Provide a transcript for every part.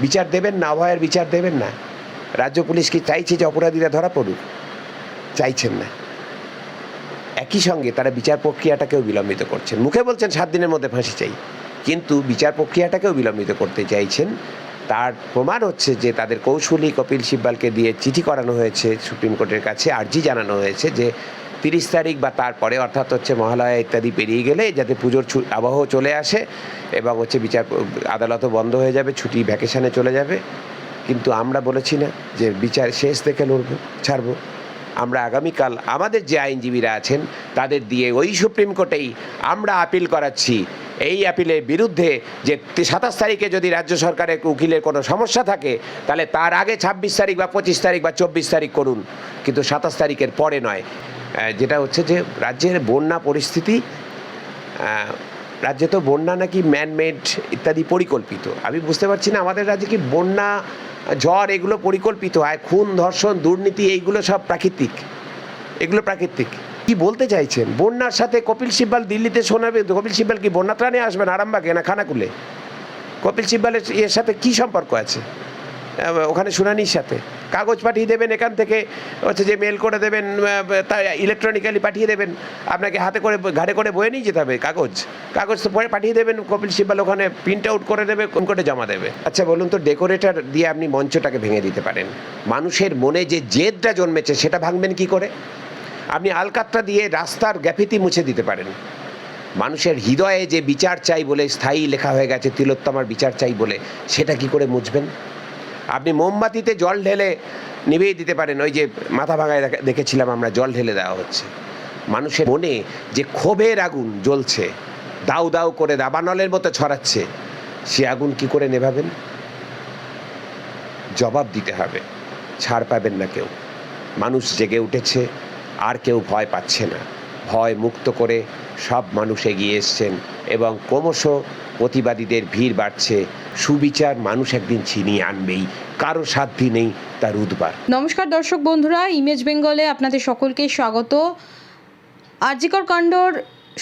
বিচার দেবেন না, অভয়ের বিচার দেবেন না। রাজ্য পুলিশ কি চাইছে যে অপরাধীরা ধরা পড়ুক? চাইছেন না। একই সঙ্গে তারা বিচার প্রক্রিয়াটাকেও বিলম্বিত করছেন। মুখে বলছেন, সাত দিনের মধ্যে ফাঁসি চাই। কিন্তু বিচার প্রক্রিয়াটাকেও বিলম্বিত করতে চাইছেন। তার প্রমাণ হচ্ছে যে তাদের কৌশলী কপিল সিব্বালকে দিয়ে চিঠি করানো হয়েছে সুপ্রিম কোর্টের কাছে, আর্জি জানানো হয়েছে যে তিরিশ তারিখ বা তারপরে, অর্থাৎ হচ্ছে মহালয়া ইত্যাদি পেরিয়ে গেলে যাতে পুজোর আবহ চলে আসে এবং হচ্ছে বিচার, আদালতও বন্ধ হয়ে যাবে, ছুটি ভ্যাকেশানে চলে যাবে। কিন্তু আমরা বলেছি না যে বিচার শেষ দেখে লড়বো, ছাড়বো। আমরা আগামীকাল আমাদের যে আইনজীবীরা আছেন, তাদের দিয়ে ওই সুপ্রিম কোর্টেই আমরা আপিল করাচ্ছি। এই আপিলের বিরুদ্ধে যে সাতাশ তারিখে যদি রাজ্য সরকারের উকিলের কোনো সমস্যা থাকে, তাহলে তার আগে ছাব্বিশ তারিখ বা পঁচিশ তারিখ বা চব্বিশ তারিখ করুন। কিন্তু সাতাশ তারিখের পরে নয়। যেটা হচ্ছে যে রাজ্যের বন্যা পরিস্থিতি রাজ্যে তো বন্যা নাকি ম্যানমেড ইত্যাদি পরিকল্পিত। আমি বুঝতে পারছি না আমাদের রাজ্যে কি বন্যা, ঝড় এগুলো পরিকল্পিত? হয় খুন, ধর্ষণ, দুর্নীতি, এইগুলো সব প্রাকৃতিক। এগুলো প্রাকৃতিক। কি বলতে চাইছেন? বন্যার সাথে কপিল সিব্বাল দিল্লিতে শোনাবে, কপিল সিব্বাল কি বন্যা ত্রাণে আসবেন? আরামবাগে না খানাকুলে? কপিল সিব্বালের এর সাথে কি সম্পর্ক আছে? ওখানে শুনানির সাথে। কাগজ পাঠিয়ে দেবেন এখান থেকে, হচ্ছে যে মেল করে দেবেন তাই ইলেকট্রনিক্যালি পাঠিয়ে দেবেন। আপনাকে হাতে করে, ঘাড়ে করে বয়ে নিয়ে যেতে হবে কাগজ। কাগজ তো পরে পাঠিয়ে দেবেন, কপিল সিব্বাল ওখানে প্রিন্ট আউট করে দেবে, কোন করে জমা দেবে। আচ্ছা বলুন তো ডেকোরেটর দিয়ে আপনি মঞ্চটাকে ভেঙে দিতে পারেন। মানুষের মনে যে জেদটা জন্মেছে, সেটা ভাঙবেন কি করে? আপনি আলকাতরা দিয়ে রাস্তার গ্যাফিতি মুছে দিতে পারেন। মানুষের হৃদয়ে যে বিচার চাই বলে স্থায়ী লেখা হয়ে গেছে, তিলোত্তমার বিচার চাই বলে, সেটা কি করে মুছবেন? আপনি মোমবাতিতে জল ঢেলে নিভিয়ে দিতে পারেন। ওই যে মাথা ভাঙায় দেখেছিলাম আমরা, জল ঢেলে দেওয়া হচ্ছে। মানুষের মনে যে ক্ষোভের আগুন জ্বলছে, দাউ দাউ করে দাবানলের মতো ছড়াচ্ছে, সে আগুন কি করে নেভাবেন? জবাব দিতে হবে, ছাড় পাবেন না কেউ। মানুষ জেগে উঠেছে, আর কেউ ভয় পাচ্ছে না। ভয় মুক্ত করে সব মানুষ এগিয়ে এসছেন এবং ক্রমশ প্রতিবাদীদের ভিড় বাড়ছে। সুবিচার মানুষ একদিন ছিনিয়ে আনবেই। কারও সাধ্যি নেই তার উদ্বার। নমস্কার দর্শক বন্ধুরা, ইমেজ বেঙ্গলে আপনাদের সকলকে স্বাগত। আরজিকর কাণ্ডর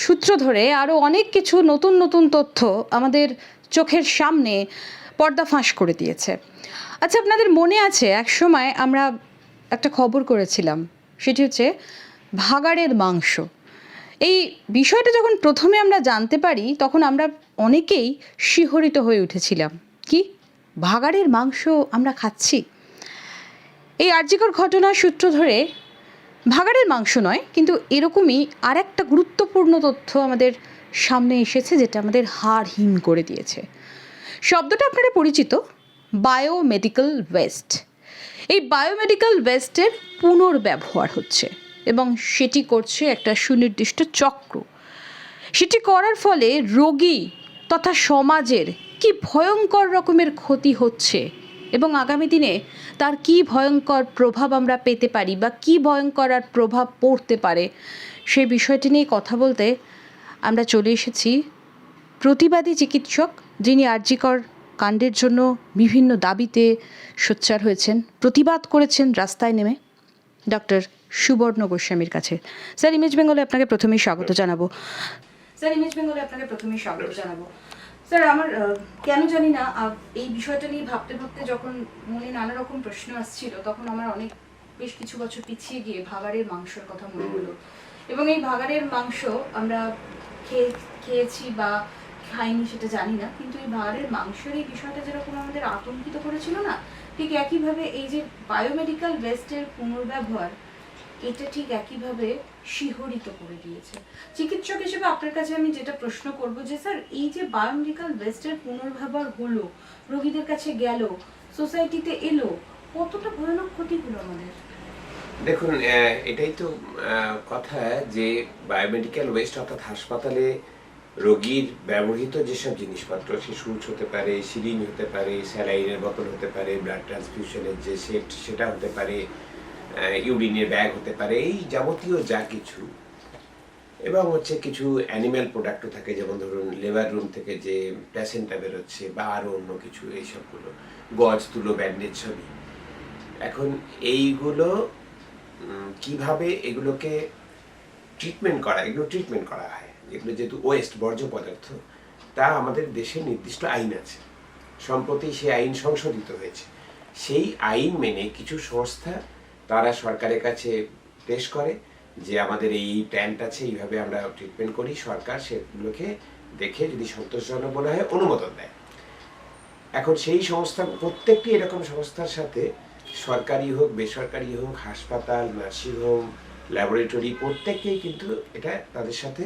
সূত্র ধরে আরও অনেক কিছু নতুন নতুন তথ্য আমাদের চোখের সামনে পর্দা ফাঁস করে দিয়েছে। আচ্ছা আপনাদের মনে আছে এক সময় আমরা একটা খবর করেছিলাম, সেটি হচ্ছে ভাগাড়ের মাংস। এই বিষয়টা যখন প্রথমে আমরা জানতে পারি, তখন আমরা অনেকেই শিহরিত হয়ে উঠেছিলাম। কি? ভাগাড়ের মাংস আমরা খাচ্ছি? এই আর্যিকর ঘটনার সূত্র ধরে ভাগাড়ের মাংস নয়, কিন্তু এরকমই আর একটা গুরুত্বপূর্ণ তথ্য আমাদের সামনে এসেছে যেটা আমাদের হাড় হিম করে দিয়েছে। শব্দটা আপনারা পরিচিত? Biomedical waste. এই বায়োমেডিক্যাল ওয়েস্টের পুনর্ব্যবহার হচ্ছে এবং সেটি করছে একটা সুনির্দিষ্ট চক্র। সেটি করার ফলে রোগী তথা সমাজের কি ভয়ঙ্কর রকমের ক্ষতি হচ্ছে এবং আগামী দিনে তার কি ভয়ঙ্কর প্রভাব আমরা পেতে পারি বা কি ভয়ঙ্কর আর প্রভাব পড়তে পারে সেই বিষয়টি নিয়ে কথা বলতে আমরা চলে এসেছি। প্রতিবাদী চিকিৎসক যিনি আর্যিকর কাণ্ডের জন্য বিভিন্ন দাবিতে সোচ্চার হয়েছেন, প্রতিবাদ করেছেন রাস্তায় নেমে ডক্টর সুবর্ণ গোস্বামীর কাছে। স্যার, ইমেজ বেঙ্গলে আপনাকে প্রথমেই স্বাগত জানাব। স্যার ইমেজ বেঙ্গলে আপনাকে প্রথমে স্বাগত জানাব। স্যার আমার কেন জানি না এই বিষয়টা নিয়ে ভাবতে ভাবতে যখন মনে নানা রকম প্রশ্ন আসছিল তখন আমার অনেক বেশ কিছু বছর পিছিয়ে গিয়ে ভাগাড়ের মাংসের কথা মনে হলো এবং এই ভাগাড়ের মাংস আমরা খেয়ে খেয়েছি বা খাইনি সেটা জানি না কিন্তু এই ভাগাড়ের মাংসের এই বিষয়টা যেরকম আমাদের আতঙ্কিত করেছিল না ঠিক একইভাবে এই যে বায়োমেডিক্যাল ওয়েস্টের পুনর্ব্যবহার এটা ঠিক একইভাবে শিহরিত করে দিয়েছে। চিকিৎসক হিসেবে আপনার কাছে আমি যেটা প্রশ্ন করব যে, স্যার, এই যে বায়োমেডিক্যাল ওয়েস্টের পুনর্ব্যবহার হলো, রোগীদের কাছে গেল, সোসাইটিতে এলো, কতটা ভয়ানক ক্ষতি হলো আমাদের? দেখুন এটাই তো কথা যে বায়োমেডিক্যাল ওয়েস্ট অর্থাৎ হাসপাতালে রোগীর ব্যবহৃত যেসব জিনিসপত্র, সে সুচ হতে পারে সিরিঞ্জ হতে পারে, স্যালাইনের বোতল হতে পারে ব্লাড ট্রান্সফিউশনের যে সেট, সেটা হতে পারে ইউরিনের ব্যাগ হতে পারে, এই যাবতীয় যা কিছু। এবং হচ্ছে কিছু অ্যানিম্যাল প্রোডাক্টও থাকে, যেমন ধরুন লেবার রুম থেকে যে প্যাসেন্টটা বেরোচ্ছে বা আরও অন্য কিছু এইসবগুলো গজ, তুলো ব্যান্ডেজ ছবি এখন এইগুলো কীভাবে এগুলোকে ট্রিটমেন্ট করা, এগুলো ট্রিটমেন্ট করা হয়? এগুলো যেহেতু ওয়েস্ট বর্জ্য পদার্থ, তা আমাদের দেশে নির্দিষ্ট আইন আছে। সম্প্রতি সেই আইন সংশোধিত হয়েছে। সেই আইন মেনে কিছু সংস্থা তারা সরকারের কাছে পেশ করে যে আমাদের এই প্ল্যান্ট আছে, এইভাবে আমরা ট্রিটমেন্ট করি, সরকার সেগুলোকে দেখে যদি সন্তোষজনক মনে হয় অনুমোদন দেয়। এখন সেই সংস্থা, প্রত্যেকটি এরকম সংস্থার সাথে সরকারি হোক, বেসরকারি হোক, হাসপাতাল নার্সিংহোম ল্যাবরেটরি, প্রত্যেককেই কিন্তু এটা তাদের সাথে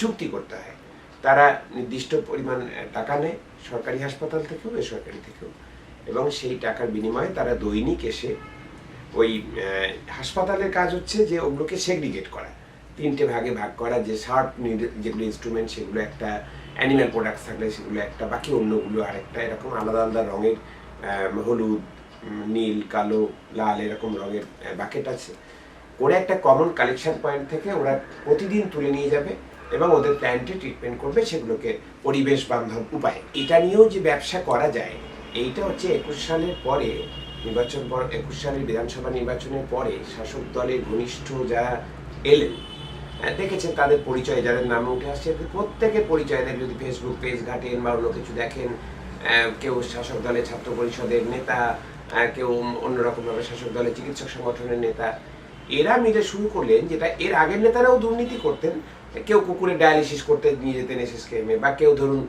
চুক্তি করতে হয়। তারা নির্দিষ্ট পরিমাণ টাকা নেয় সরকারি হাসপাতাল থেকেও, বেসরকারি থেকেও। এবং সেই টাকার বিনিময়ে তারা দৈনিক এসে ওই হাসপাতালের কাজ হচ্ছে যে ওগুলোকে সেগ্রিগেট করা। তিনটে ভাগে ভাগ করা, যে শার্প যেগুলো ইনস্ট্রুমেন্ট সেগুলো একটা অ্যানিম্যাল প্রোডাক্টস থাকলে সেগুলো একটা, বাকি অন্যগুলো আরেকটা, এরকম আলাদা আলাদা রঙের হলুদ নীল, কালো, লাল এরকম রঙের বাকেট আছে। ওরা একটা কমন কালেকশন পয়েন্ট থেকে ওরা প্রতিদিন তুলে নিয়ে যাবে এবং ওদের প্ল্যান্টে ট্রিটমেন্ট করবে সেগুলোকে পরিবেশ বান্ধব উপায়ে। এটা নিয়েও যে ব্যবসা করা যায়, এইটা হচ্ছে একুশ সালের পরে নির্বাচন পর একুশ সালের বিধানসভা নির্বাচনের পরে শাসক দলের ঘনিষ্ঠ যারা এলেন আহ, দেখেছেন তাদের পরিচয় যাদের নাম উঠে আসছে প্রত্যেকের পরিচয় দেন যদি ফেসবুক পেজ ঘাটেন বা অন্য কিছু দেখেন কেউ শাসক দলের ছাত্র পরিষদের নেতা কেউ অন্যরকমভাবে শাসক দলের চিকিৎসক সংগঠনের নেতা এরা মিলে শুরু করলেন যেটা এর আগের নেতারাও দুর্নীতি করতেন কেউ কুকুরের ডায়ালিসিস করতে নিয়ে যেতেন এসএসকেএমে বা কেউ ধরুন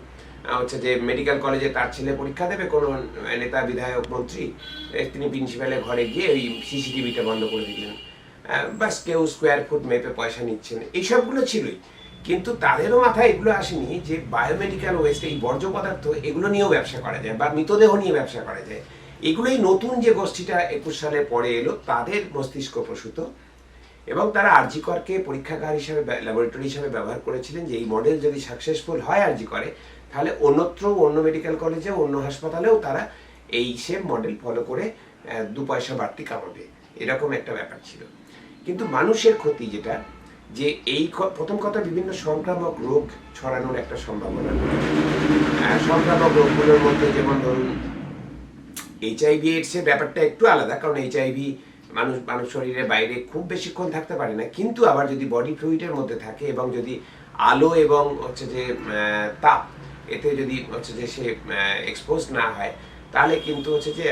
হচ্ছে যে মেডিকেল কলেজে তার ছেলে পরীক্ষা দেবে, কোনো নেতা বিধায়ক মন্ত্রী তিনি প্রিন্সিপালের ঘরে গিয়ে ওই সিসিটিভিটা বন্ধ করে দিলেন। বাস কেউ স্কোয়ার ফুট মেপে পয়সা নিচ্ছেন এইসবগুলো ছিলই। কিন্তু তাদেরও মাথায় এগুলো আসেনি যে বায়োমেডিক্যাল ওয়েস্ট এই বর্জ্য পদার্থ, এগুলো নিয়েও ব্যবসা করা যায় বা মৃতদেহ নিয়ে ব্যবসা করা যায়। এগুলোই নতুন যে গোষ্ঠীটা একুশ সালে পরে এলো, তাদের মস্তিষ্ক প্রসূত এবং তারা আরজিকরকে পরীক্ষাগার হিসাবে ল্যাবরেটরি হিসাবে ব্যবহার করেছিলেন যে এই মডেল যদি সাকসেসফুল হয় আরজি করে তাহলে অন্যত্র অন্য মেডিকেল কলেজে অন্য হাসপাতালেও তারা এই সেম মডেল ফলো করে দু পয়সা বাড়তি কামাবে। এরকম একটা ব্যাপার ছিল। কিন্তু মানুষের ক্ষতি যেটা, যে এই প্রথম কথা বিভিন্ন সংক্রামক রোগ ছড়ানোর একটা সম্ভাবনা। সংক্রামক রোগগুলোর মধ্যে যেমন ধরুন এইচআইভি এইডস এর ব্যাপারটা একটু আলাদা, কারণ এইচআইভি মানুষ মানুষ শরীরের বাইরে খুব বেশিক্ষণ থাকতে পারে না। কিন্তু আবার যদি বডি ফ্লুইডের মধ্যে থাকে এবং যদি আলো এবং হচ্ছে যে তাপ এতে যদি হচ্ছে যে সে এক্সপোজ না হয়, তাহলে কিন্তু হচ্ছে যে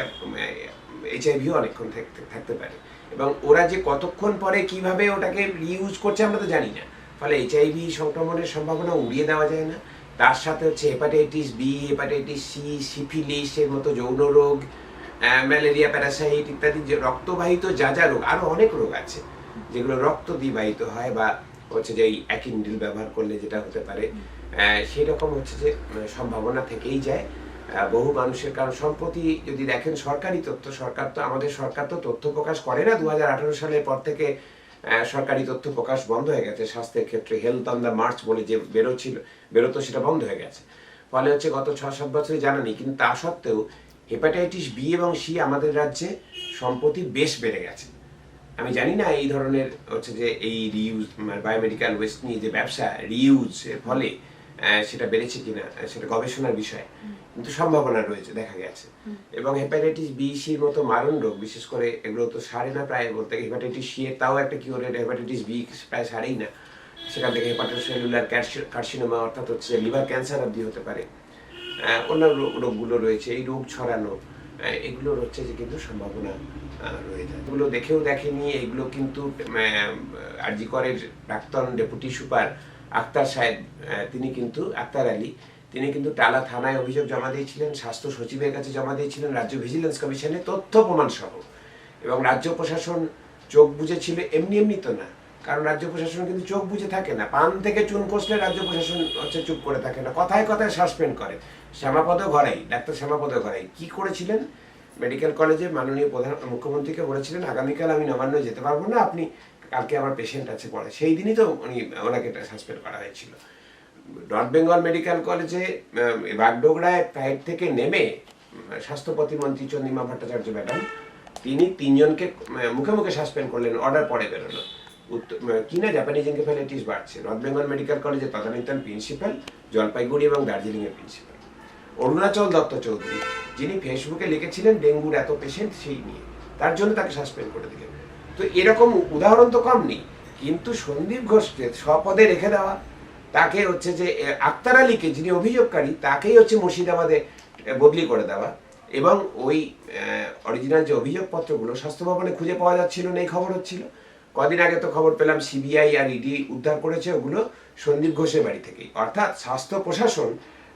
এইচআইভিও অনেকক্ষণ থাকতে থাকতে পারে। এবং ওরা যে কতক্ষণ পরে কীভাবে ওটাকে রিউজ করছে আমরা তো জানি না। ফলে এইচআইভি সংক্রমণের সম্ভাবনা উড়িয়ে দেওয়া যায় না। তার সাথে হচ্ছে hepatitis B hepatitis C syphilis এর মতো যৌন রোগ ম্যালেরিয়া প্যারাসাইট ইত্যাদি যে রক্তবাহিত যা যা রোগ আরও অনেক রোগ আছে, যেগুলো রক্ত দিয়ে বাহিত হয় বা হচ্ছে যে এই একই নিডল ব্যবহার করলে যেটা হতে পারে। সেই রকম হচ্ছে যে সম্ভাবনা থেকেই যায়। বহু মানুষের, কারণ সম্প্রতি যদি দেখেন সরকারি তথ্য, সরকার তো আমাদের সরকার তো তথ্য প্রকাশ করে না। দু হাজার আঠারো সালের পর থেকে সরকারি তথ্য প্রকাশ বন্ধ হয়ে গেছে। স্বাস্থ্যের ক্ষেত্রে হেলথ অন দ্য মার্চ বলে যে বেরোচ্ছিল বেরোতো সেটা বন্ধ হয়ে গেছে। ফলে হচ্ছে গত ছ সাত বছরে জানা নেই, কিন্তু তা সত্ত্বেও হেপাটাইটিস বি এবং সি আমাদের রাজ্যে সম্প্রতি বেশ বেড়ে গেছে। আমি জানি না এই ধরনের হচ্ছে যে এই রিউজ বায়োমেডিক্যাল ওয়েস্ট নিয়ে যে ব্যবসা রিউজ এর ফলে সেটা বেড়েছে কিনা সেটা গবেষণার বিষয়। কিন্তু সম্ভাবনা রয়েছে দেখা গেছে। এবং হেপাটাইটিস বি সির মতো মারণ রোগ বিশেষ করে এগুলো তো সারে না প্রায় বলতে হেপাটাইটিস সি এর তাও একটা কিউরের হেপাটাইটিস বি প্রায় সারেই না। সেখান থেকে হেপাটোসেলুলার কার্সিনোমা অর্থাৎ হচ্ছে লিভার ক্যান্সার অবধি হতে পারে। অন্যান্য রোগগুলো রয়েছে এই রোগ ছড়ানো এগুলোর হচ্ছে যে কিন্তু সম্ভাবনা রয়ে যায়। এগুলো দেখেও দেখেনি এগুলো কিন্তু আরজি করের প্রাক্তন ডেপুটি সুপার আক্তার সাহেব তিনি কিন্তু, আক্তার আলী, তিনি কিন্তু টালা থানায় অভিযোগ জমা দিয়েছিলেন, স্বাস্থ্য সচিবের কাছে জমা দিয়েছিলেন, রাজ্য ভিজিলেন্স কমিশনে তথ্য প্রমাণ সহ এবং রাজ্য প্রশাসন চোখ বুঝেছিল এমনি এমনি তো না। কারণ রাজ্য প্রশাসন কিন্তু চোখ বুঝে থাকে না। পান থেকে চুন কষলে রাজ্য প্রশাসন হচ্ছে চুপ করে থাকে না। কথায় কথায় সাসপেন্ড করে। শ্যামাপদ ঘরাই, ডাক্তার শ্যামাপদ ঘরাই। কি করেছিলেন? মেডিকেল কলেজে মাননীয় প্রধান মুখ্যমন্ত্রীকে বলেছিলেন, আগামীকাল আমি নবান্ন যেতে পারব না। আপনি কালকে আমার পেশেন্ট আছে পড়ে সেই দিনই তো উনি ওনাকে সাসপেন্ড করা হয়েছিল। নর্থ বেঙ্গল মেডিকেল কলেজে আহ, বাগডোগরায় ফ্লাইট থেকে নেমে স্বাস্থ্য প্রতিমন্ত্রী চন্দ্রিমা ভট্টাচার্য ম্যাডাম তিনি তিনজনকে মুখে মুখে সাসপেন্ড করলেন অর্ডার পরে বেরোলো। উত্তর- আহ, কি না জাপানিজ এনকেফালাইটিস বাড়ছে নর্থ বেঙ্গল মেডিকেল কলেজের তদানীন্তন প্রিন্সিপাল জলপাইগুড়ি এবং দার্জিলিংয়ের প্রিন্সিপাল অরুণাচল দত্ত চৌধুরী যিনি ফেসবুকে লিখেছিলেন ডেঙ্গুর এত পেশেন্ট সেই নিয়ে। তার জন্য তাকে সাসপেন্ড করে দিলেন। তো এরকম উদাহরণ তো কম নেই। কিন্তু সন্দীপ ঘোষকে স্বপদে রেখে দেওয়া, তাকে হচ্ছে যে আক্তার আলীকে যিনি অভিযোগকারী, তাকেই হচ্ছে মুর্শিদাবাদে বদলি করে দেওয়া এবং ওই অরিজিনাল যে অভিযোগপত্রগুলো স্বাস্থ্য ভবনে খুঁজে পাওয়া যাচ্ছিল না, এই খবর হচ্ছিল। কদিন আগে তো খবর পেলাম সিবিআই আর ইডি উদ্ধার করেছে ওগুলো সন্দীপ ঘোষের বাড়ি থেকেই। অর্থাৎ স্বাস্থ্য প্রশাসন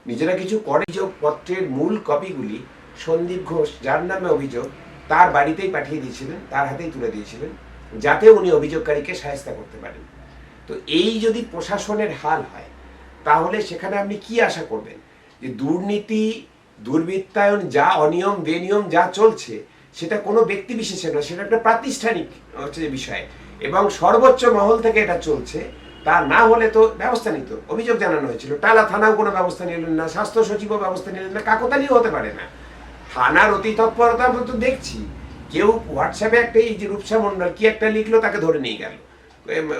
নিজেরা কিছু করে পত্রের মূল কপিগুলি সন্দীপ ঘোষ, যার নামে অভিযোগ তার বাড়িতেই পাঠিয়ে দিয়েছিলেন, তার হাতেই তুলে দিয়েছিলেন, যাতে উনি অভিযোগকারীকে সাহায্য করতে পারেন। তো এই যদি প্রশাসনের হাল হয়, তাহলে সেখানে আপনি কি আশা করবেন? যে দুর্নীতি, দুর্বৃত্তায়ন, যা অনিয়ম, বেনিয়ম, যা চলছে, সেটা কোনো ব্যক্তি বিশেষে নয়, সেটা একটা প্রাতিষ্ঠানিক হচ্ছে যে বিষয়। এবং সর্বোচ্চ মহল থেকে এটা চলছে, তা না হলে তো ব্যবস্থা নিত। অভিযোগ জানানো হয়েছিল, টালা থানাও কোনো ব্যবস্থা নিলেন না, স্বাস্থ্য সচিবও ব্যবস্থা নিলেন না কাকতালিও হতে পারে না। থানার অতি তৎপরতা আমরা তো দেখছি। কেউ হোয়াটসঅ্যাপে একটা এই যে রূপসা মন্ডল কি একটা লিখলো তাকে ধরে নিয়ে গেল।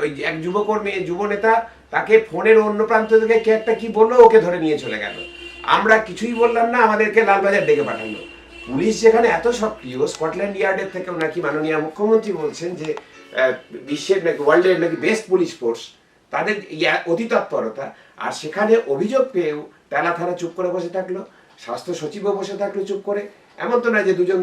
ওই এক যুবকর্মী যুব নেতা তাকে ফোনের অন্য প্রান্ত থেকে কে একটা কি বলল, ওকে ধরে নিয়ে চলে গেল। আমরা কিছুই বললাম না, আমাদেরকে লালবাজার ডেকে পাঠালো। পুলিশ যেখানে এত সক্রিয়, স্কটল্যান্ড ইয়ার্ডের থেকেও নাকি মাননীয় মুখ্যমন্ত্রী বলছেন যে বিশ্বের নাকি ওয়ার্ল্ডের নাকি বেস্ট পুলিশ ফোর্স তাদের অতি তৎপরতা আর সেখানে অভিযোগ পেয়েও টালা থানা চুপ করে বসে থাকল। স্বাস্থ্য সচিবও বসে থাকল, চুপ করে। এমন তো নয় যে দুজন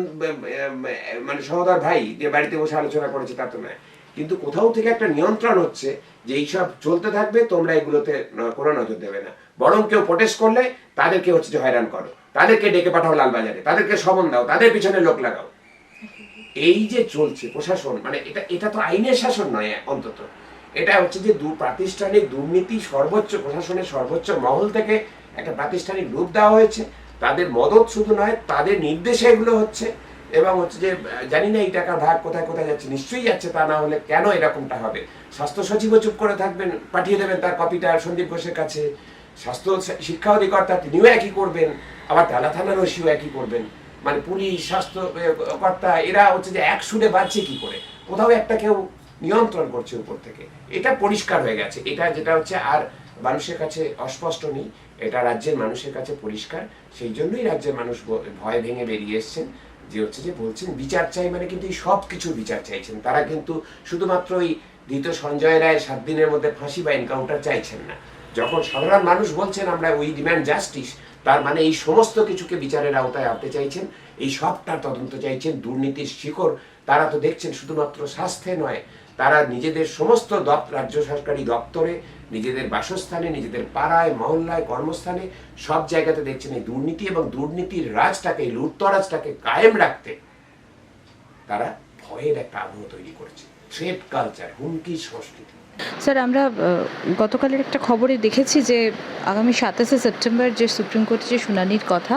মানে সহদর ভাই যে বাড়িতে বসে আলোচনা করেছে, তা তো নয়। কিন্তু কোথাও থেকে একটা নিয়ন্ত্রণ হচ্ছে যে এইসব চলতে থাকবে, তোমরা এগুলোতে কোনো নজর দেবে না। বরং কেউ প্রোটেস্ট করলে তাদেরকে হচ্ছে যে হয়রান করো। তাদেরকে ডেকে পাঠাও লালবাজারে, তাদেরকে সমন দাও, তাদের পিছনে লোক লাগাও। এই যে চলছে প্রশাসন মানে এটা এটা তো আইনের শাসন নয় অন্তত। এটা হচ্ছে যে দু প্রাতিষ্ঠানিক দুর্নীতি সর্বোচ্চ, প্রশাসনের সর্বোচ্চ মহল থেকে একটা প্রাতিষ্ঠানিক রূপ দেওয়া হয়েছে। তাদের মদত শুধু নয়, তাদের নির্দেশে এগুলো হচ্ছে। এবং হচ্ছে যে, জানি না এই টাকার ভাগ কোথায় কোথায় যাচ্ছে, নিশ্চয়ই যাচ্ছে তা না হলে কেন এরকমটা হবে? স্বাস্থ্য সচিবও চুপ করে থাকবেন, পাঠিয়ে দেবেন তার কপিটা সন্দীপ ঘোষের কাছে। স্বাস্থ্য শিক্ষা অধিকর্তা তিনিও একই করবেন, আবার টালা থানার ওসিও একই করবেন। মানে পুলিশ, স্বাস্থ্য কর্তা, এরা হচ্ছে যে এক সুরে বাজছে কি করে? কোথাও একটা কেউ নিয়ন্ত্রণ করছে উপর থেকে। এটা পরিষ্কার হয়ে গেছে। এটা যেটা হচ্ছে, আর মানুষের কাছে অস্পষ্ট নেই। এটা রাজ্যের মানুষের কাছে পরিষ্কার। সেই জন্যই রাজ্যের মানুষ ভয় ভেঙে বেরিয়ে এসছেন। যে হচ্ছে যে বলছেন, বিচার চাই মানে কিন্তু এই সব কিছু বিচার চাইছেন। তারা কিন্তু শুধুমাত্র ওই ধৃত সঞ্জয় রায় সাত দিনের মধ্যে ফাঁসি বা এনকাউন্টার চাইছেন না। যখন সাধারণ মানুষ বলছেন, আমরা উই ডিম্যান্ড জাস্টিস তার মানে এই সমস্ত কিছুকে বিচারের আওতায় আনতে চাইছেন। এই সবটার তদন্ত চাইছেন। দুর্নীতির শিকড়, তারা তো দেখছেন শুধুমাত্র স্বাস্থ্যে নয় তারা নিজেদের সমস্ত রাজ্য সরকারি দপ্তরে, নিজেদের বাসস্থানে, নিজেদের পাড়ায়, মহল্লায়, কর্মস্থানে সব জায়গাতে দেখছেন এই দুর্নীতি এবং দুর্নীতির রাজটাকে লুটতরাজটাকে কায়েম রাখতে তারা ভয়ের একটা আবহ তৈরি করেছে। থ্রেট কালচার হুমকি সংস্কৃতি। স্যার, আমরা গতকালের একটা খবরে দেখেছি যে আগামী সাতাশে সেপ্টেম্বর যে সুপ্রিম কোর্টে যে শুনানির কথা,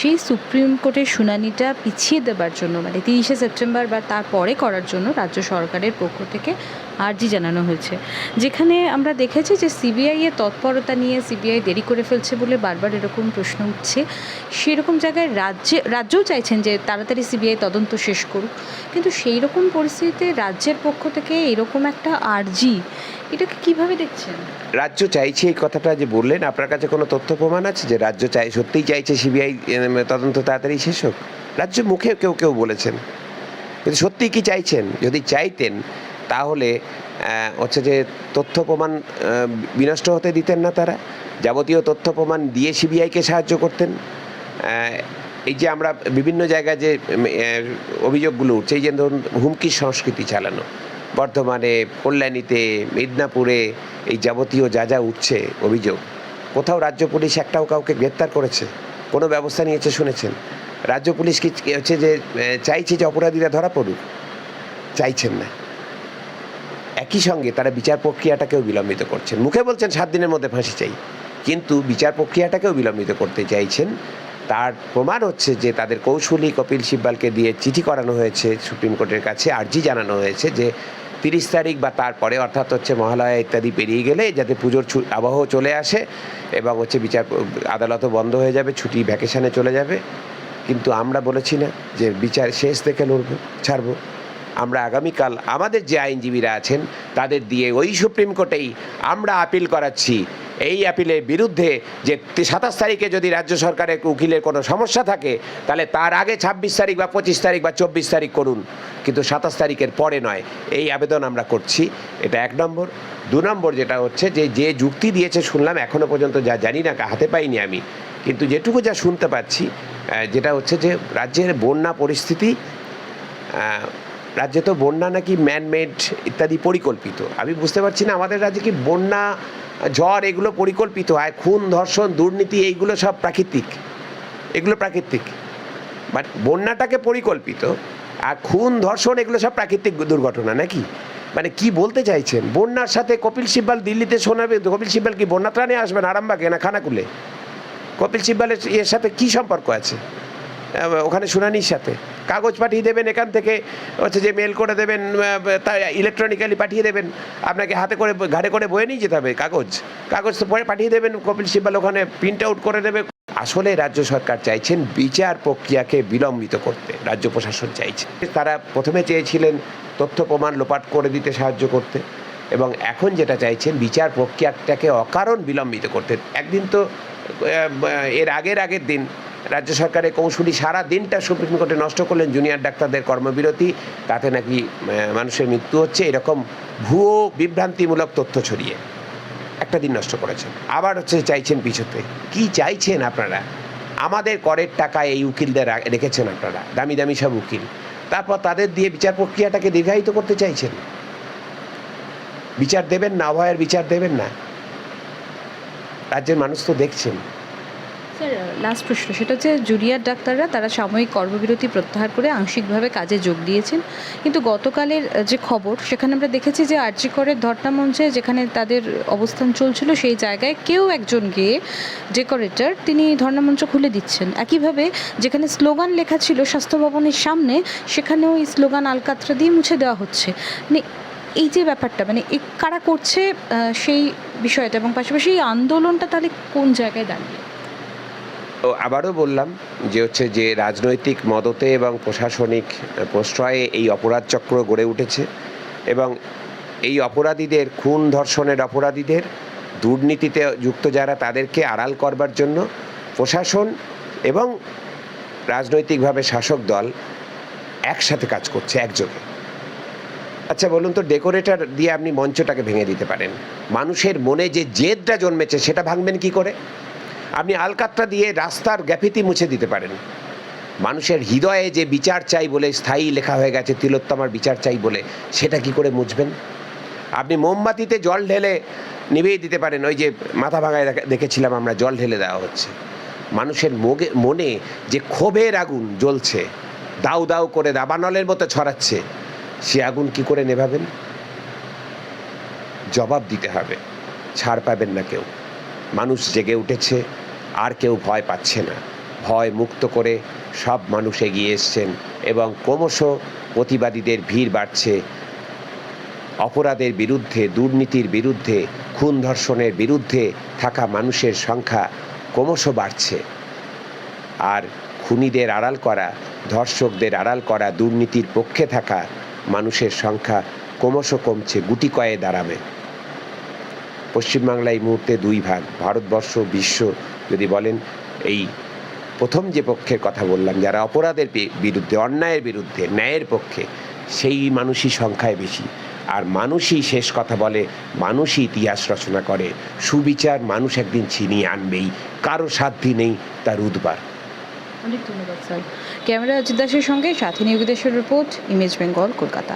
সেই সুপ্রিম কোর্টের শুনানিটা পিছিয়ে দেবার জন্য মানে তিরিশে সেপ্টেম্বর বা তারপরে করার জন্য রাজ্য সরকারের পক্ষ থেকে আর্জি জানানো হয়েছে। যেখানে আমরা দেখেছি যে সিবিআই এর তৎপরতা নিয়ে সিবিআই দেরি করে ফেলছে বলে বারবার এরকম প্রশ্ন উঠছে। সেরকম জায়গায় রাজ্যে রাজ্যও চাইছেন যে তাড়াতাড়ি সিবিআই তদন্ত শেষ করুক। কিন্তু সেই রকম পরিস্থিতিতে রাজ্যের পক্ষ থেকে এরকম একটা আর্জি, এটাকে কীভাবে দেখছেন? রাজ্য চাইছে এই কথাটা যে বললেন, আপনার কাছে কোনো তথ্য প্রমাণ আছে যে রাজ্য চাই সত্যিই চাইছে সিবিআই তদন্ত তাড়াতাড়ি শেষ হোক? রাজ্য মুখে কেউ কেউ বলেছেন। কিন্তু সত্যিই কি চাইছেন? যদি চাইতেন তাহলে হচ্ছে যে তথ্য প্রমাণ বিনষ্ট হতে দিতেন না তারা? যাবতীয় তথ্য প্রমাণ দিয়ে সিবিআইকে সাহায্য করতেন? এই যে আমরা বিভিন্ন জায়গায় যে অভিযোগগুলো উঠছে, এই যে ধরুন হুমকির সংস্কৃতি চালানো, বর্ধমানে, কল্যাণীতে, মিদনাপুরে, এই যাবতীয় যা যা উঠছে অভিযোগ, কোথাও রাজ্য পুলিশ একটাও কাউকে গ্রেপ্তার করেছে? কোনো ব্যবস্থা নিয়েছে শুনেছেন? রাজ্য পুলিশ কি হচ্ছে যে চাইছে যে অপরাধীরা ধরা পড়ুক? চাইছেন না। একই সঙ্গে তারা বিচার প্রক্রিয়াটাকেও বিলম্বিত করছেন। মুখে বলছেন, সাত দিনের মধ্যে ফাঁসি চাই। কিন্তু বিচার প্রক্রিয়াটাকেও বিলম্বিত করতে চাইছেন। তার প্রমাণ হচ্ছে যে তাদের কৌশলী কপিল সিব্বালকে দিয়ে চিঠি করানো হয়েছে সুপ্রিম কোর্টের কাছে, আর্জি জানানো হয়েছে যে তিরিশ তারিখ বা তারপরে, অর্থাৎ হচ্ছে মহালয়া ইত্যাদি পেরিয়ে গেলে যাতে পুজোর আবহ চলে আসে এবং হচ্ছে বিচার আদালতও বন্ধ হয়ে যাবে, ছুটি ভ্যাকেশানে চলে যাবে। কিন্তু আমরা বলেছি না যে বিচার শেষ দেখে লড়বো, ছাড়বো। আমরা আগামীকাল আমাদের যে আইনজীবীরা আছেন, তাদের দিয়ে ওই সুপ্রিম কোর্টেই আমরা আপিল করাচ্ছি। এই আপিলের বিরুদ্ধে যে সাতাশ তারিখে যদি রাজ্য সরকারের উকিলের কোনো সমস্যা থাকে, তাহলে তার আগে ছাব্বিশ তারিখ বা পঁচিশ তারিখ বা চব্বিশ তারিখ করুন। কিন্তু সাতাশ তারিখের পরে নয়, এই আবেদন আমরা করছি। এটা এক নম্বর। দু নম্বর যেটা হচ্ছে যে যে যুক্তি দিয়েছে শুনলাম এখনও পর্যন্ত যা জানি না হাতে পাইনি আমি। কিন্তু যেটুকু যা শুনতে পাচ্ছি যেটা হচ্ছে যে, রাজ্যের বন্যা পরিস্থিতি রাজ্যে তো বন্যা নাকি ম্যানমেড ইত্যাদি পরিকল্পিত। আমি বুঝতে পারছি না, আমাদের রাজ্যে কি বন্যা, ঝড় এগুলো পরিকল্পিত? হয় খুন, ধর্ষণ, দুর্নীতি, এইগুলো সব প্রাকৃতিক। এগুলো প্রাকৃতিক। বাট বন্যাটাকে পরিকল্পিত, আর খুন, ধর্ষণ এগুলো সব প্রাকৃতিক দুর্ঘটনা নাকি? মানে কি বলতে চাইছেন? বন্যার সাথে কপিল সিব্বাল দিল্লিতে শোনাবে কপিল সিব্বাল কি বন্যা ত্রাণে আসবেন আরামবাগে না খানাকুলে? কপিল সিব্বালের এর সাথে কি সম্পর্ক আছে? ওখানে শুনানির সাথে। কাগজ পাঠিয়ে দেবেন এখান থেকে, হচ্ছে যে মেল করে দেবেন তা ইলেকট্রনিক্যালি পাঠিয়ে দেবেন। আপনাকে হাতে করে ঘাড়ে করে বয়ে নিয়ে যেতে হবে কাগজ। কাগজ তো পরে পাঠিয়ে দেবেন, কপিল সিব্বাল ওখানে প্রিন্ট আউট করে দেবে। আসলে রাজ্য সরকার চাইছেন বিচার প্রক্রিয়াকে বিলম্বিত করতে। রাজ্য প্রশাসন চাইছে তারা প্রথমে চেয়েছিলেন তথ্য প্রমাণ লোপাট করে দিতে সাহায্য করতে এবং এখন যেটা চাইছেন বিচার প্রক্রিয়াটাকে অকারণ বিলম্বিত করতে। একদিন তো এর আগের আগের দিন রাজ্য সরকারের কৌশলী সারা দিনটা সুপ্রিম কোর্টে নষ্ট করলেন জুনিয়র ডাক্তারদের কর্মবিরতি। তাতে নাকি মানুষের মৃত্যু হচ্ছে। এরকম ভুয়ো বিভ্রান্তিমূলক তথ্য ছড়িয়ে একটা দিন নষ্ট করেছেন। আবার হচ্ছে চাইছেন পিছুতে। কি চাইছেন আপনারা? আমাদের করের টাকা এই উকিলদের রেখেছেন আপনারা। দামি দামি সব উকিল। তারপর তাদের দিয়ে বিচার প্রক্রিয়াটাকে দীর্ঘায়িত করতে চাইছেন? বিচার দেবেন না, অভয়ের বিচার দেবেন না? রাজ্যের মানুষ তো দেখছেন। লাস্ট প্রশ্ন, সেটা হচ্ছে জুনিয়র ডাক্তাররা তারা সাময়িক কর্মবিরতি প্রত্যাহার করে আংশিকভাবে কাজে যোগ দিয়েছেন। কিন্তু গতকালের যে খবর, সেখানে আমরা দেখেছি যে আরজি করের ধর্ণা মঞ্চে যেখানে তাদের অবস্থান চলছিল, সেই জায়গায় কেউ একজন গিয়ে ডেকোরেটর, তিনি ধর্ণা মঞ্চ খুলে দিচ্ছেন। একইভাবে যেখানে স্লোগান লেখা ছিল স্বাস্থ্য ভবনের সামনে, সেখানেও এই স্লোগান আলকাতরা দিয়ে মুছে দেওয়া হচ্ছে। মানে এই যে ব্যাপারটা মানে কারা করছে সেই বিষয়টা এবং পাশাপাশি এই আন্দোলনটা তাহলে কোন জায়গায় দাঁড়িয়ে? তো আবারও বললাম যে হচ্ছে যে রাজনৈতিক মদতে এবং প্রশাসনিক প্রশ্রয়ে এই অপরাধ চক্র গড়ে উঠেছে এবং এই অপরাধীদের, খুন ধর্ষণের অপরাধীদের, দুর্নীতিতে যুক্ত যারা তাদেরকে আড়াল করবার জন্য প্রশাসন এবং রাজনৈতিকভাবে শাসক দল একসাথে কাজ করছে একযোগে। আচ্ছা বলুন তো, ডেকোরেটর দিয়ে আপনি মঞ্চটাকে ভেঙে দিতে পারেন। মানুষের মনে যে জেদটা জন্মেছে, সেটা ভাঙবেন কি করে? আপনি আলকাতরা দিয়ে রাস্তার গ্যাফিতি মুছে দিতে পারেন। মানুষের হৃদয়ে যে বিচার চাই বলে স্থায়ী লেখা হয়ে গেছে, তিলোত্তমার বিচার চাই বলে, সেটা কি করে মুছবেন? আপনি মোমবাতিতে জল ঢেলে নিভিয়ে দিতে পারেন, ওই যে মাথা ভাঙায় দেখেছিলাম আমরা, জল ঢেলে দেওয়া হচ্ছে। মানুষের মোগে, মনে যে ক্ষোভের আগুন জ্বলছে, দাউ দাউ করে দাবানলের মতো ছড়াচ্ছে, সে আগুন কি করে নেভাবেন? জবাব দিতে হবে, ছাড় পাবেন না কেউ। মানুষ জেগে উঠেছে আর কেউ ভয় পাচ্ছে না। ভয় মুক্ত করে সব মানুষ এগিয়ে এসছেন এবং ক্রমশ প্রতিবাদীদের ভিড় বাড়ছে। অপরাধের বিরুদ্ধে, দুর্নীতির বিরুদ্ধে, খুন ধর্ষণের বিরুদ্ধে থাকা মানুষের সংখ্যা ক্রমশ বাড়ছে। আর খুনিদের আড়াল করা, ধর্ষকদের আড়াল করা, দুর্নীতির পক্ষে থাকা মানুষের সংখ্যা ক্রমশ কমছে গুটি কয়ে দাঁড়াবে পশ্চিমবাংলা এই মুহূর্তে দুই ভাগ, ভারতবর্ষ, বিশ্ব যদি বলেন, এই প্রথম যে পক্ষের কথা বললাম, যারা অপরাধের বিরুদ্ধে, অন্যায়ের বিরুদ্ধে, ন্যায়ের পক্ষে, সেই মানুষই সংখ্যায় বেশি। আর মানুষই শেষ কথা বলে, মানুষই ইতিহাস রচনা করে। সুবিচার মানুষ একদিন ছিনিয়ে আনবেই। কারও সাধ্যি নেই তার উদ্বার। অনেক ধন্যবাদ, স্যার। ক্যামেরা অজিত দাসের সঙ্গে সাথী নিয়োগী রিপোর্ট, ইমেজ বেঙ্গল, কলকাতা।